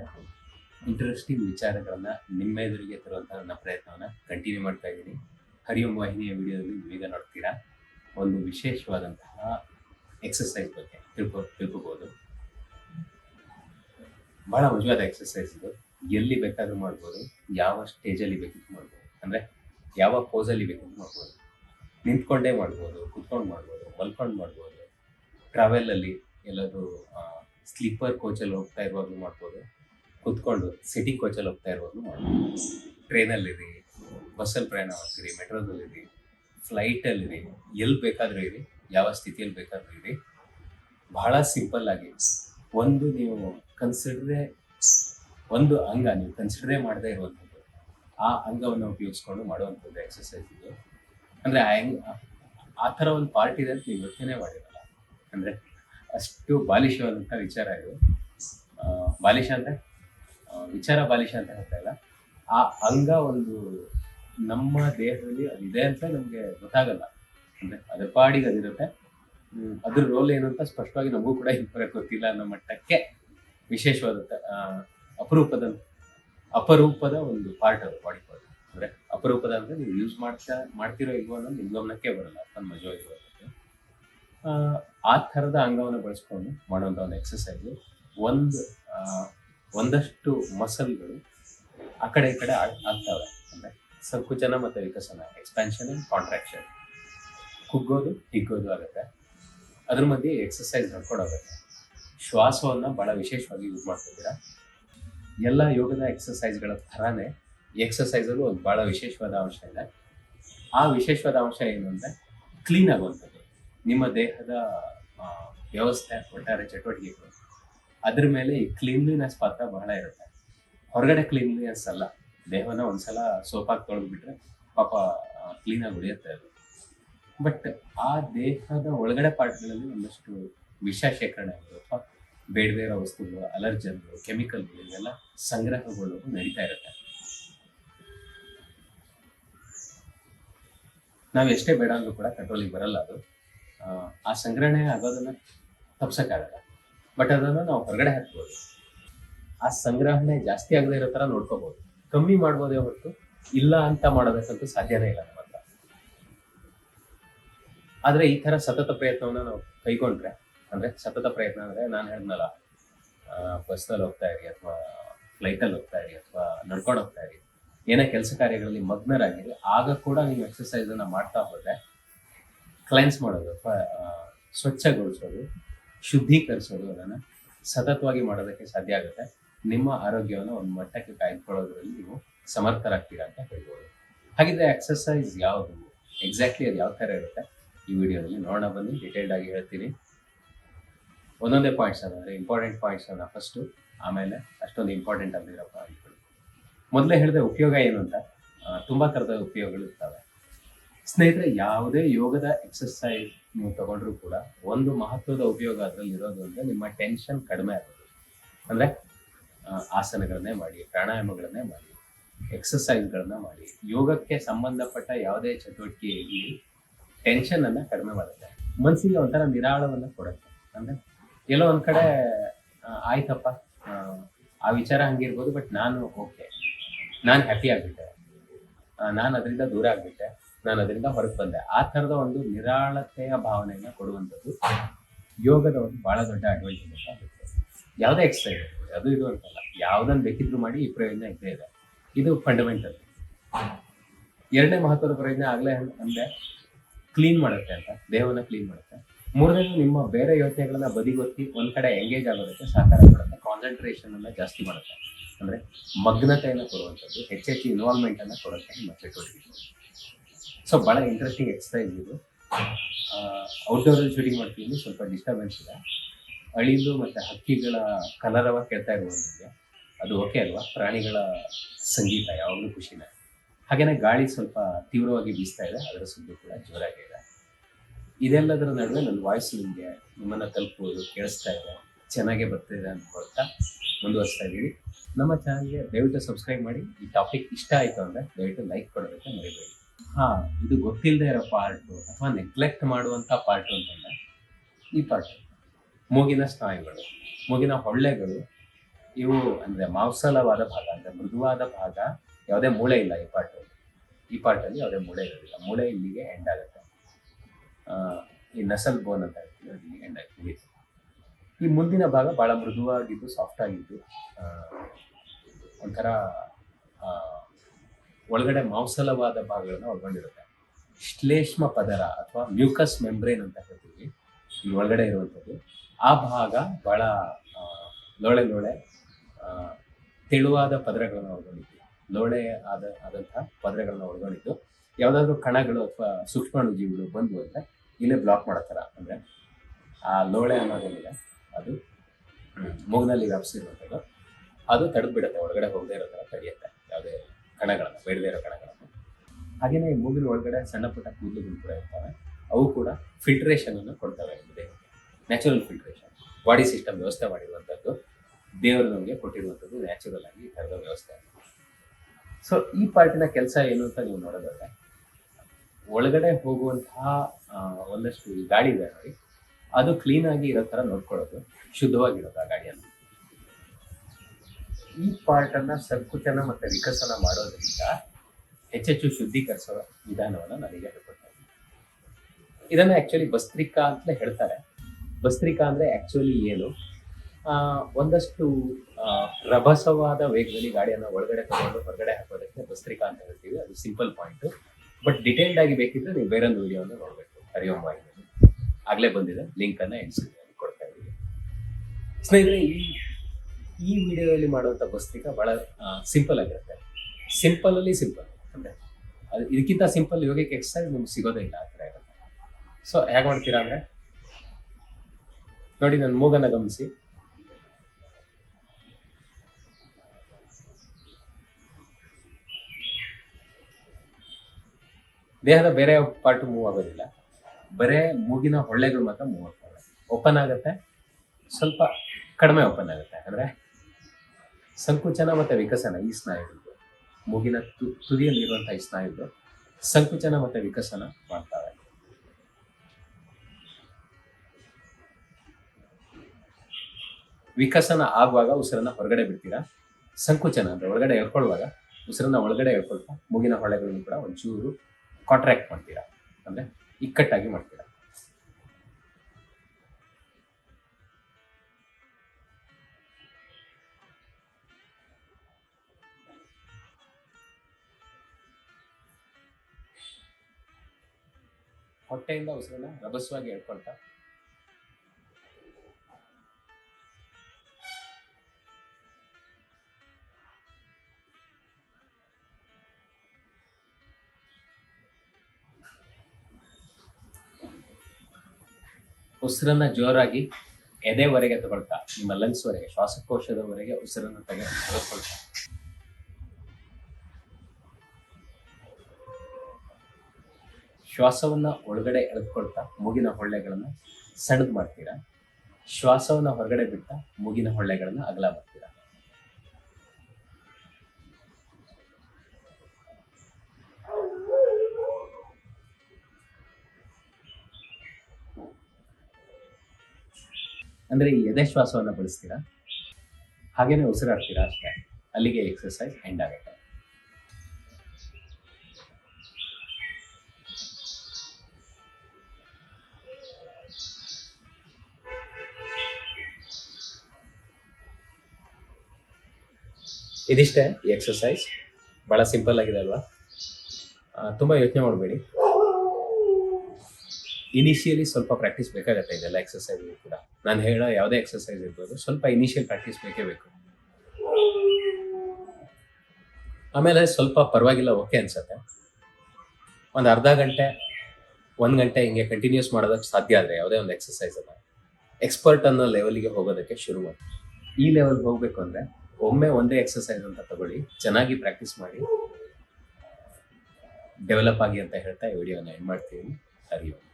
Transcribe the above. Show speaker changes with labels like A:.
A: ಸ್ನೇಹಿತರೆ ಇಂಟ್ರೆಸ್ಟಿಂಗ್ ವಿಚಾರಗಳನ್ನ ನಿಮ್ಮ ಎದುರಿಗೆ ತರುವಂತಹ ನನ್ನ ಪ್ರಯತ್ನವನ್ನ ಕಂಟಿನ್ಯೂ ಮಾಡ್ತಾ ಇದ್ದೀನಿ. ಹರಿಯಂ ವಾಹಿನಿಯ ವಿಡಿಯೋದಲ್ಲಿ ನೀವೀಗ ನೋಡ್ತೀರಾ? ಒಂದು ವಿಶೇಷವಾದಂತಹ ಎಕ್ಸಸೈಸ್ ಬಗ್ಗೆ ತಿಳ್ಕೊ ತಿಳ್ಕೋಬಹುದು ಬಹಳ ಮಜವಾದ ಎಕ್ಸಸೈಸ್ ಇದು. ಎಲ್ಲಿ ಬೇಕಾದ್ರೂ ಮಾಡ್ಬೋದು. ಯಾವ ಸ್ಟೇಜಲ್ಲಿ ಬೇಕಿದ್ರು ಮಾಡ್ಬೋದು. ಅಂದ್ರೆ ಯಾವ ಪೋಸಲ್ಲಿ ಬೇಕಿದ್ರು ಮಾಡ್ಬೋದು. ನಿಂತ್ಕೊಂಡೇ ಮಾಡ್ಬೋದು, ಕುತ್ಕೊಂಡು ಮಾಡ್ಬೋದು, ಮಲ್ಕೊಂಡು ಮಾಡ್ಬೋದು. ಟ್ರಾವೆಲಲ್ಲಿ ಎಲ್ಲಾದರೂ ಸ್ಲೀಪರ್ ಕೋಚಲ್ಲಿ ಹೋಗ್ತಾ ಇರುವಾಗಲೂ ಮಾಡ್ಬೋದು. ಕುತ್ಕೊಂಡು ಸಿಟಿ ಕೋಚಲ್ಲಿ ಹೋಗ್ತಾ ಇರೋದು. ಟ್ರೈನಲ್ಲಿರಿ ಬಸ್ಸಲ್ಲಿ ಪ್ರಯಾಣ ಮಾಡ್ತೀರಿ ಮೆಟ್ರೋದಲ್ಲಿರಿ ಫ್ಲೈಟಲ್ಲಿರಿ ಎಲ್ಲಿ ಬೇಕಾದರೂ ಇರಿ, ಯಾವ ಸ್ಥಿತಿಯಲ್ಲಿ ಬೇಕಾದರೂ ಇರಿ. ಬಹಳ ಸಿಂಪಲ್ ಆಗಿ ಒಂದು ನೀವು ಕನ್ಸಿಡ್ರೇ ಒಂದು ಅಂಗ ನೀವು ಕನ್ಸಿಡರೇ ಮಾಡದೇ ಇರುವಂಥದ್ದು, ಆ ಅಂಗವನ್ನು ಉಪಯೋಗಿಸ್ಕೊಂಡು ಮಾಡುವಂಥದ್ದು ಎಕ್ಸಸೈಸ್ ಇದು. ಅಂದರೆ ಆ ಹೆಂಗ್ ಆ ಥರ ಒಂದು ಪಾರ್ಟ್ ಇದೆ ಅಂತ ನೀವು ಯೋಚನೆ ಮಾಡಿರಲ್ಲ. ಅಂದರೆ ಅಷ್ಟು ಬಾಲಿಶವಾದಂಥ ವಿಚಾರ ಇದು. ಬಾಲಿಶ ಅಂದರೆ? ವಿಚಾರ ಬಾಲಿಶ ಅಂತ ಹೇಳ್ತಾ ಇಲ್ಲ. ಆ ಅಂಗ ಒಂದು ನಮ್ಮ ದೇಹದಲ್ಲಿ ಅದಿದೆ ಅಂತ ನಮಗೆ ಗೊತ್ತಾಗಲ್ಲ. ಅಂದ್ರೆ ಅದ್ರ ಪಾಡಿಗೆ ಅದಿರುತ್ತೆ ಅದ್ರ ರೋಲ್ ಏನು ಅಂತ ಸ್ಪಷ್ಟವಾಗಿ ನಮಗೂ ಕೂಡ ಇಬ್ಬರಿಗೆ ಗೊತ್ತಿಲ್ಲ ಅನ್ನೋ ಮಟ್ಟಕ್ಕೆ ವಿಶೇಷವಾದ ಅಪರೂಪದ ಅಪರೂಪದ ಒಂದು ಪಾರ್ಟ್ ಅದು ಬಾಡಿ ಪಾರ್ಟ್ ಅಂದ್ರೆ ಅಪರೂಪದ ಅಂದ್ರೆ ನೀವು ಯೂಸ್ ಮಾಡ್ತಾ ಮಾಡ್ತಿರೋ ಇಲ್ವೋ ಅನ್ನೋದು ನಿಮ್ ಗಮನಕ್ಕೆ ಬರಲ್ಲ. ಅಂತ ಮಜಾ ಇರುವ ಆ, ಥರದ ಅಂಗವನ್ನು ಬಳಸ್ಕೊಂಡು ಮಾಡುವಂಥ ಒಂದು ಎಕ್ಸಸೈಸ್ ಒಂದು ಒಂದಷ್ಟು ಮಸಲ್ಗಳು ಆ ಕಡೆ ಈ ಕಡೆ ಆಗ್- ಆಗ್ತವೆ. ಅಂದರೆ ಸಂಕುಚನ ಮತ್ತು ವಿಕಸನ ಎಕ್ಸ್ಪ್ಯಾನ್ಷನ್ ಆ್ಯಂಡ್ ಕಾಂಟ್ರಾಕ್ಷನ್ ಕುಗ್ಗೋದು, ಹಿಗ್ಗೋದು ಆಗುತ್ತೆ. ಅದ್ರ ಮಧ್ಯೆ ಎಕ್ಸಸೈಸ್ ನಡ್ಕೊಂಡೋಗುತ್ತೆ ಶ್ವಾಸವನ್ನು ಭಾಳ ವಿಶೇಷವಾಗಿ ಯೂಸ್ ಮಾಡ್ತಿದ್ದೀರಾ? ಎಲ್ಲ ಯೋಗದ ಎಕ್ಸಸೈಸ್ಗಳ ಥರನೇ ಎಕ್ಸಸೈಸಲ್ಲೂ ಒಂದು ಭಾಳ ವಿಶೇಷವಾದ ಅಂಶ ಇದೆ. ಆ ವಿಶೇಷವಾದ ಅಂಶ ಏನು ಅಂದರೆ ಕ್ಲೀನ್ ಆಗುವಂಥದ್ದು. ನಿಮ್ಮ ದೇಹದ ವ್ಯವಸ್ಥೆ, ಒಟ್ಟಾರೆ ಚಟುವಟಿಕೆಗಳು ಅದ್ರ ಮೇಲೆ ಈ ಕ್ಲೀನ್ಲಿನೆಸ್ ಪಾತ್ರ ಬಹಳ ಇರುತ್ತೆ. ಹೊರಗಡೆ ಕ್ಲೀನ್ಲಿನೆಸ್ ಅಲ್ಲ. ದೇಹವನ್ನ ಒಂದ್ಸಲ ಸೋಪಾಗಿ ತೊಳೆದ್ಬಿಟ್ರೆ ಪಾಪ ಕ್ಲೀನಾಗಿ ಉಳಿಯುತ್ತೆ ಅದು. ಬಟ್ ಆ ದೇಹದ ಒಳಗಡೆ ಪಾರ್ಟ್ಗಳಲ್ಲಿ ಒಂದಷ್ಟು ವಿಷ ಶೇಖರಣೆ ಆಗೋದು ಅಥವಾ ಬೇಡದೇ ವಸ್ತುಗಳು ಅಲರ್ಜನ್ಗಳು ಕೆಮಿಕಲ್ಗಳು ಇವೆಲ್ಲ ಸಂಗ್ರಹಗೊಳ್ಳೋದು ನಡೀತಾ ಇರುತ್ತೆ. ನಾವು ಎಷ್ಟೇ ಬೇಡ ಅಂದ್ರೂ ಕೂಡ ಕಂಟ್ರೋಲಿಗೆ ಬರಲ್ಲ ಅದು. ಆ ಸಂಗ್ರಹಣೆ ಆಗೋದನ್ನ ತಪ್ಸಕ್ಕಾಗಲ್ಲ. ಬಟ್ ಅದನ್ನ ನಾವು ಹೊರಗಡೆ ಹಾಕ್ಬೋದು. ಆ ಸಂಗ್ರಹಣೆ ಜಾಸ್ತಿ ಆಗದೆ ಇರೋ ತರ ನೋಡ್ಕೋಬಹುದು ಕಮ್ಮಿ ಮಾಡ್ಬೋದೇ ಹೊರತು ಇಲ್ಲ ಅಂತ ಮಾಡೋದಕ್ಕಂತೂ ಸಾಧ್ಯನೇ ಇಲ್ಲ ನಮ್ಮ ಆದ್ರೆ ಈ ತರ ಸತತ ಪ್ರಯತ್ನವನ್ನ ನಾವು ಕೈಗೊಂಡ್ರೆ, ಅಂದ್ರೆ ಸತತ ಪ್ರಯತ್ನ ಅಂದ್ರೆ ನಾನು ಹೇಳಿದ್ನಲ್ಲ ಬಸ್ನಲ್ಲಿ ಹೋಗ್ತಾ ಇರಿ ಅಥವಾ ಫ್ಲೈಟಲ್ಲಿ ಹೋಗ್ತಾ ಇರಿ ಅಥವಾ ನಡ್ಕೊಂಡು ಹೋಗ್ತಾ ಇರಿ. ಏನೇ ಕೆಲಸ ಕಾರ್ಯಗಳಲ್ಲಿ ಮಗ್ನರಾಗಿರಿ, ಆಗ ಕೂಡ ನೀವು ಎಕ್ಸಸೈಸ್ ಮಾಡ್ತಾ ಹೋದ್ರೆ ಕ್ಲೈನ್ಸ್ ಮಾಡೋದು ಅಥವಾ ಸ್ವಚ್ಛಗೊಳಿಸೋದು ಶುದ್ಧೀಕರಿಸೋದು ಅದನ್ನು ಸತತವಾಗಿ ಮಾಡೋದಕ್ಕೆ ಸಾಧ್ಯ ಆಗುತ್ತೆ. ನಿಮ್ಮ ಆರೋಗ್ಯವನ್ನು ಒಂದು ಮಟ್ಟಕ್ಕೆ ಕಾಯ್ದುಕೊಳ್ಳೋದ್ರಲ್ಲಿ ನೀವು ಸಮರ್ಥರಾಗ್ತೀರಾ ಅಂತ ಹೇಳ್ಬೋದು. ಹಾಗಿದ್ರೆ ಎಕ್ಸಸೈಸ್ ಯಾವುದು? ಎಕ್ಸಾಕ್ಟ್ಲಿ ಅದು ಯಾವ ಥರ ಇರುತ್ತೆ? ಈ ವಿಡಿಯೋದಲ್ಲಿ ನೋಡೋಣ, ಬನ್ನಿ ಡಿಟೇಲ್ಡ್ ಆಗಿ ಹೇಳ್ತೀನಿ. ಒಂದೊಂದೇ ಪಾಯಿಂಟ್ಸ್ ಅಂದರೆ ಇಂಪಾರ್ಟೆಂಟ್ ಪಾಯಿಂಟ್ಸ್ ಅನ್ನ ಫಸ್ಟು ಆಮೇಲೆ ಅಷ್ಟೊಂದು ಇಂಪಾರ್ಟೆಂಟ್ ಆಗಿರೋ ಪಾಯಿಂಟ್ಗಳು ಮೊದಲೇ ಹೇಳಿದೆ ಉಪಯೋಗ ಏನು ಅಂತ. ತುಂಬ ತುಂಬಾ ಥರದ ಉಪಯೋಗಗಳು ಇರ್ತವೆ ಸ್ನೇಹಿತರೆ, ಯಾವುದೇ ಯೋಗದ ಎಕ್ಸಸೈಸ್ ನೀವು ತಗೊಂಡ್ರು ಕೂಡ ಒಂದು ಮಹತ್ವದ ಉಪಯೋಗ ಅದರಲ್ಲಿ ಇರೋದು ಅಂದ್ರೆ ನಿಮ್ಮ ಟೆನ್ಷನ್ ಕಡಿಮೆ ಆಗುತ್ತೆ ಅಂದ್ರೆ ಆಸನಗಳನ್ನೇ ಮಾಡಿ, ಪ್ರಾಣಾಯಾಮಗಳನ್ನೇ ಮಾಡಿ ಎಕ್ಸಸೈಸ್ಗಳನ್ನ ಮಾಡಿ. ಯೋಗಕ್ಕೆ ಸಂಬಂಧಪಟ್ಟ ಯಾವುದೇ ಚಟುವಟಿಕೆ ಇರಲಿ ಟೆನ್ಷನ್ ಅನ್ನ ಕಡಿಮೆ ಮಾಡುತ್ತೆ. ಮನಸ್ಸಿಗೆ ಒಂಥರ ನಿರಾಳವನ್ನ ಕೊಡುತ್ತೆ. ಅಂದ್ರೆ, ಎಲ್ಲೋ ಒಂದ್ ಕಡೆ ಆಯ್ತಪ್ಪ, ಆ ವಿಚಾರ ಹಂಗಿರ್ಬೋದು ಬಟ್ ನಾನು ಓಕೆ ನಾನು ಹ್ಯಾಪಿ ಆಗ್ಬಿಟ್ಟೆ. ನಾನು ಅದರಿಂದ ದೂರ ಆಗ್ಬಿಟ್ಟೆ. ನಾನು ಅದರಿಂದ ಹೊರಗೆ ಬಂದೆ. ಆ ಥರದ ಒಂದು ನಿರಾಳತೆಯ ಭಾವನೆಯನ್ನ ಕೊಡುವಂಥದ್ದು ಯೋಗದ ಒಂದು ಬಹಳ ದೊಡ್ಡ ಅಡ್ವಾಂಟೇಜ್ ಅಂತ ಆಗುತ್ತೆ ಯಾವುದೇ ಎಕ್ಸಸೈಸ್ ಅದು ಇದು ಅಂತಲ್ಲ. ಯಾವುದನ್ನು ಬೇಕಿದ್ರು ಮಾಡಿ ಈ ಪ್ರಯೋಜನ ಇದ್ದೇ ಇದೆ. ಇದು ಫಂಡಮೆಂಟಲ್ ಎರಡನೇ ಮಹತ್ವದ ಪ್ರಯೋಜನ ಆಗಲೇ ಅಂದರೆ ಕ್ಲೀನ್ ಮಾಡುತ್ತೆ ಅಂತ, ದೇಹವನ್ನು ಕ್ಲೀನ್ ಮಾಡುತ್ತೆ. ಮೂರನೇದು ನಿಮ್ಮ ಬೇರೆ ಯೋಚನೆಗಳನ್ನ ಬದಿಗೊತ್ತಿ ಒಂದು ಕಡೆ ಎಂಗೇಜ್ ಆಗೋದಕ್ಕೆ ಸಹಕಾರ ಮಾಡುತ್ತೆ ಕಾನ್ಸಂಟ್ರೇಷನ್ ಅನ್ನ ಜಾಸ್ತಿ ಮಾಡುತ್ತೆ. ಅಂದ್ರೆ ಮಗ್ನತೆಯನ್ನು ಕೊಡುವಂಥದ್ದು, ಹೆಚ್ಚೆಚ್ಚು ಇನ್ವಾಲ್ವ್ಮೆಂಟ್ ಅನ್ನ ಕೊಡುತ್ತೆ ನಿಮ್ಮ ಚಟುವಟಿಕೆ ಸೊ ಬಹಳ ಇಂಟ್ರೆಸ್ಟಿಂಗ್ ಎಕ್ಸಸೈಸ್ ಇದು. ಔಟ್ಡೋರಲ್ಲಿ ಶೂಟಿಂಗ್ ಮಾಡ್ತೀನಿ ಸ್ವಲ್ಪ ಡಿಸ್ಟರ್ಬೆನ್ಸ್ ಇದೆ. ಅಳಿಲು ಮತ್ತೆ ಹಕ್ಕಿಗಳ ಕಲರವ ಕೇಳ್ತಾ ಇರುವಂಥದ್ದು. ಅದು ಓಕೆ ಅಲ್ವಾ? ಪ್ರಾಣಿಗಳ ಸಂಗೀತ ಯಾವಾಗಲೂ ಖುಷಿನೇ. ಹಾಗೇನೆ ಗಾಳಿ ಸ್ವಲ್ಪ ತೀವ್ರವಾಗಿ ಬೀಸ್ತಾ ಇದೆ. ಅದರ ಸುದ್ದಿ ಕೂಡ ಜೋರಾಗಿ ಇದೆ ಇದೆಲ್ಲದರ ನಡುವೆ ನನ್ನ ವಾಯ್ಸ್ ನಿಮಗೆ ನಿಮ್ಮನ್ನು ತಲುಪುವುದು, ಕೇಳಿಸ್ತಾ ಇದೆ. ಚೆನ್ನಾಗೇ ಬರ್ತಿದೆ ಅಂತ ಮುಂದುವರಿಸ್ತಾ ಇದ್ದೀವಿ. ನಮ್ಮ ಚಾನಲ್ಗೆ ದಯವಿಟ್ಟು ಸಬ್ಸ್ಕ್ರೈಬ್ ಮಾಡಿ. ಈ ಟಾಪಿಕ್ ಇಷ್ಟ ಆಯಿತು ಅಂದರೆ ದಯವಿಟ್ಟು ಲೈಕ್ ಕೊಡೋದಕ್ಕೆ ಮರಿಬೇಡಿ. ಹಾ, ಇದು ಗೊತ್ತಿಲ್ಲದೆ ಇರೋ ಪಾರ್ಟು ಅಥವಾ ನೆಗ್ಲೆಕ್ಟ್ ಮಾಡುವಂತ ಪಾರ್ಟು ಅಂತಂದ್ರೆ ಈ ಪಾರ್ಟ್ ಮೂಗಿನ ಸ್ನಾಯುಗಳು, ಮೂಗಿನ ಹೊಳ್ಳೆಗಳು, ಇವು ಅಂದ್ರೆ ಮಾಂಸಲವಾದ ಭಾಗ, ಅಂದ್ರೆ ಮೃದುವಾದ ಭಾಗ, ಯಾವುದೇ ಮೂಳೆ ಇಲ್ಲ ಈ ಪಾರ್ಟ್ ಈ ಪಾರ್ಟ್ ಅಲ್ಲಿ ಯಾವುದೇ ಮೂಳೆ ಇರೋದಿಲ್ಲ. ಮೂಳೆ ಇಲ್ಲಿಗೆ ಎಂಡ್ ಆಗುತ್ತೆ. ಈ ನಸಲ್ ಬೋನ್ ಅಂತ ಹೇಳ್ತೀವಿ ಎಂಡ್ ಆಗಿ ಈ ಮುಂದಿನ ಭಾಗ ಬಹಳ ಮೃದುವಾಗಿದ್ದು ಸಾಫ್ಟ್ ಆಗಿದ್ದು ಒಂಥರ ಒಳಗಡೆ ಮಾಂಸಲವಾದ ಭಾಗಗಳನ್ನ ಒಳಗೊಂಡಿರುತ್ತೆ. ಶ್ಲೇಷ್ಮ ಪದರ ಅಥವಾ ಮ್ಯೂಕಸ್ ಮೆಂಬ್ರೇನ್ ಅಂತ ಹೇಳ್ತೀವಿ. ಇಲ್ಲಿ ಒಳಗಡೆ ಇರುವಂಥದ್ದು. ಆ ಭಾಗ ಬಹಳ ಲೋಳೆ ಲೋಳೆ ತೆಳುವಾದ ಪದರಗಳನ್ನು ಒಳಗೊಂಡಿದ್ದು ಲೋಳೆ ಆದ ಆದಂತಹ ಪದರಗಳನ್ನ ಒಳಗೊಂಡಿದ್ದು ಯಾವುದಾದ್ರೂ ಕಣಗಳು ಅಥವಾ ಸೂಕ್ಷ್ಮಾಣುಜೀವಿಗಳು ಬಂದು ಅಂದ್ರೆ ಇಲ್ಲೇ ಬ್ಲಾಕ್ ಮಾಡೋ ಥರ ಅಂದ್ರೆ ಆ ಲೋಳೆ ಅನ್ನೋದೇನಿದೆ, ಅದು ಮೂಗ್ನಲ್ಲಿ ವ್ಯಾಪಿಸಿರುವಂಥದ್ದು ಅದು ತಡೆದು ಬಿಡುತ್ತೆ ಒಳಗಡೆ ಹೋಗದೆ ಇರೋ ಥರ ತಡೆಯುತ್ತೆ ಯಾವುದೇ ಕಣಗಳನ್ನ, ಬೇಡದೇ ಇರೋ ಕಣಗಳನ್ನು. ಹಾಗೇನೆ ಈ ಮೂಗಿನ ಒಳಗಡೆ ಸಣ್ಣ ಪುಟ್ಟ ಕೂದಲುಗಳು ಕೂಡ ಇರ್ತವೆ. ಅವು ಕೂಡ ಫಿಲ್ಟ್ರೇಷನ್ ಅನ್ನು ಕೊಡ್ತವೆ ದೇಹಕ್ಕೆ ನ್ಯಾಚುರಲ್ ಫಿಲ್ಟ್ರೇಷನ್ ಬಾಡಿ ಸಿಸ್ಟಮ್ ವ್ಯವಸ್ಥೆ ಮಾಡಿರುವಂಥದ್ದು, ದೇವರು ನಮಗೆ ಕೊಟ್ಟಿರುವಂಥದ್ದು ನ್ಯಾಚುರಲ್ ಆಗಿ ಈ ವ್ಯವಸ್ಥೆ. ಸೊ ಈ ಪಾರ್ಟಿನ ಕೆಲಸ ಏನು ಅಂತ ನೀವು ನೋಡೋದಾದ್ರೆ, ಒಳಗಡೆ ಹೋಗುವಂತಹ ಒಂದಷ್ಟು ಗಾಡಿ ಇದೆ ನೋಡಿ. ಅದು ಕ್ಲೀನ್ ಆಗಿ ಇರೋ ಥರ ನೋಡ್ಕೊಳ್ಳೋದು, ಶುದ್ಧವಾಗಿರೋದು ಆ ಗಾಡಿಯನ್ನು. ಈ ಪಾರ್ಟನ್ನು ಸಂಕುಚನ ಮತ್ತೆ ವಿಕಸನ ಮಾಡೋದ್ರಿಂದ ಹೆಚ್ಚೆಚ್ಚು ಶುದ್ಧೀಕರಿಸೋ ವಿಧಾನವನ್ನು ನನಗೆ ಹೇಳ್ಕೊಡ್ತಾ ಇದ್ದೀನಿ. ಇದನ್ನ ಆಕ್ಚುಲಿ ಭಸ್ತ್ರಿಕಾ ಅಂತಲೇ ಹೇಳ್ತಾರೆ. ಭಸ್ತ್ರಿಕಾ ಅಂದ್ರೆ ಆಕ್ಚುಲಿ ಏನು? ಒಂದಷ್ಟು ರಭಸವಾದ ವೇಗದಲ್ಲಿ ಗಾಡಿಯನ್ನು ಒಳಗಡೆ ತಗೊಂಡು ಹೊರಗಡೆ ಹಾಕೋದಕ್ಕೆ ಭಸ್ತ್ರಿಕಾ ಅಂತ ಹೇಳ್ತೀವಿ. ಅದು ಸಿಂಪಲ್ ಪಾಯಿಂಟ್ ಬಟ್ ಡಿಟೇಲ್ಡ್ ಆಗಿ ಬೇಕಿದ್ರೆ ನೀವು ಬೇರೊಂದು ವಿಡಿಯೋನ ನೋಡಬೇಕು. ಹರಿಯೋಮ್ ಆಗಲೇ ಆಗ್ಲೇ ಬಂದಿದೆ. ಲಿಂಕನ್ನು ಎಂಡ್ ಕೊಡ್ತಾ ಇದ್ದೀವಿ ಸ್ನೇಹಿತರೆ, ಈ ಈ ವಿಡಿಯೋದಲ್ಲಿ ಮಾಡುವಂಥ ಪುಸ್ತಕ ಬಹಳ ಸಿಂಪಲ್ ಆಗಿರುತ್ತೆ. ಸಿಂಪಲ್ ಅಲ್ಲಿ ಸಿಂಪಲ್ ಅಂದ್ರೆ ಅದು ಇದಕ್ಕಿಂತ ಸಿಂಪಲ್ ಯೋಗಕ್ಕೆ ಎಕ್ಸಸೈಸ್ ನಿಮ್ಗೆ ಸಿಗೋದೇ ಇಲ್ಲ ಆ ಥರ ಇರುತ್ತೆ. ಸೊ ಹೇಗೆ ಮಾಡ್ತೀರಾ ಅಂದ್ರೆ, ನೋಡಿ ನನ್ನ ಮೂಗನ್ನ ಗಮನಿಸಿ. ದೇಹದ ಬೇರೆ ಪಾರ್ಟ್ ಮೂವ್ ಆಗೋದಿಲ್ಲ. ಬರೇ ಮೂಗಿನ ಹೊಳ್ಳೆಗಳು ಮಾತ್ರ ಮೂವ್ ಆಗ್ತವೆ. ಓಪನ್ ಆಗುತ್ತೆ. ಸ್ವಲ್ಪ ಕಡಿಮೆ ಓಪನ್ ಆಗುತ್ತೆ. ಅಂದ್ರೆ ಸಂಕುಚನ ಮತ್ತೆ ವಿಕಸನ ಈ ಸ್ನಾಯುಗಳು ಮೂಗಿನ ತು- ತುದಿಯಲ್ಲಿರುವಂತಹ ಈ ಸ್ನಾಯುಗಳು ಸಂಕುಚನ ಮತ್ತು ವಿಕಸನ ಮಾಡ್ತವೆ ವಿಕಸನ ಆಗುವಾಗ ಉಸಿರನ್ನ ಹೊರಗಡೆ ಬಿಡ್ತೀರಾ? ಸಂಕುಚನ ಅಂದ್ರೆ ಒಳಗಡೆ ಎಳ್ಕೊಳ್ಳುವಾಗ ಉಸಿರನ್ನ ಒಳಗಡೆ ಎಳ್ಕೊಳ್ತಾ ಮೂಗಿನ ಹೊಳೆಗಳನ್ನು ಕೂಡ ಒಂಚೂರು ಕಾಂಟ್ರಾಕ್ಟ್ ಮಾಡ್ತೀರಾ? ಅಂದ್ರೆ ಇಕ್ಕಟ್ಟಾಗಿ ಮಾಡ್ತೀರಾ? ಹೊಟ್ಟೆಯಿಂದ ಉಸಿರನ್ನ ರಭಸವಾಗಿ ಹೇಳ್ಕೊಳ್ತಾ ಉಸಿರನ್ನ ಜೋರಾಗಿ ಎದೆವರೆಗೆ ತಗೊಳ್ತಾ ನಿಮ್ಮ ಲಂಗ್ಸ್ವರೆಗೆ ಶ್ವಾಸಕೋಶದವರೆಗೆ ಉಸಿರನ್ನು ತೆಗೆ ತೆಗೆದುಕೊಳ್ತಾ ಶ್ವಾಸವನ್ನ ಒಳಗಡೆ ಎಳೆದುಕೊಳ್ತಾ ಮೂಗಿನ ಹೊಳ್ಳೆಗಳನ್ನ ಸಣ್ಣದು ಮಾಡ್ತೀರಾ? ಶ್ವಾಸವನ್ನ ಹೊರಗಡೆ ಬಿಡ್ತಾ ಮೂಗಿನ ಹೊಳ್ಳೆಗಳನ್ನ ಅಗಲ ಮಾಡ್ತೀರಾ? ಅಂದ್ರೆ ಈ ಎದೆ ಶ್ವಾಸವನ್ನ ಬಳಸ್ತೀರಾ? ಹಾಗೇನೆ ಉಸಿರಾಡ್ತೀರಾ ಅಷ್ಟೇ? ಅಲ್ಲಿಗೆ ಎಕ್ಸರ್ಸೈಸ್ ಎಂಡ್ ಆಗುತ್ತೆ. ಇದಿಷ್ಟೇ ಈ ಭಾಳ ಸಿಂಪಲ್ ಆಗಿದೆ ಅಲ್ವಾ? ತುಂಬಾ ಯೋಚನೆ ಮಾಡಬೇಡಿ. ಇನಿಷಿಯಲಿ ಸ್ವಲ್ಪ ಪ್ರಾಕ್ಟೀಸ್ ಬೇಕಾಗತ್ತೆ ಇದೆಲ್ಲ ಎಕ್ಸಸೈಸ್ ಕೂಡ. ನಾನು ಹೇಳೋ ಯಾವುದೇ ಎಕ್ಸಸೈಸ್ ಇರ್ಬೋದು, ಸ್ವಲ್ಪ ಇನಿಷಿಯಲ್ ಪ್ರಾಕ್ಟೀಸ್ ಬೇಕೇ ಬೇಕು. ಆಮೇಲೆ ಸ್ವಲ್ಪ ಪರವಾಗಿಲ್ಲ ಓಕೆ ಅನ್ಸತ್ತೆ. ಒಂದು ಅರ್ಧ ಗಂಟೆ, ಒಂದು ಗಂಟೆ ಹಿಂಗೆ ಕಂಟಿನ್ಯೂಸ್ ಮಾಡೋದಕ್ಕೆ ಸಾಧ್ಯ ಆದರೆ ಯಾವುದೇ ಒಂದು ಎಕ್ಸಸೈಸ್ ಅಲ್ಲ ಎಕ್ಸ್ಪರ್ಟ್ ಅನ್ನೋ ಲೆವೆಲ್ಗೆ ಹೋಗೋದಕ್ಕೆ ಶುರು ಮಾಡಿ. ಈ ಲೆವೆಲ್ಗೆ ಹೋಗಬೇಕು ಅಂದರೆ ಒಮ್ಮೆ ಒಂದೇ ಎಕ್ಸಸೈಸ್ ಅಂತ ತಗೊಳ್ಳಿ. ಚೆನ್ನಾಗಿ ಪ್ರಾಕ್ಟೀಸ್ ಮಾಡಿ. ಡೆವಲಪ್ ಆಗಿ ಅಂತ ಹೇಳ್ತಾ ಈ ವಿಡಿಯೋನ ಎಂಡ್ ಮಾಡ್ತೀವಿ ಹರಿ ಓಂ.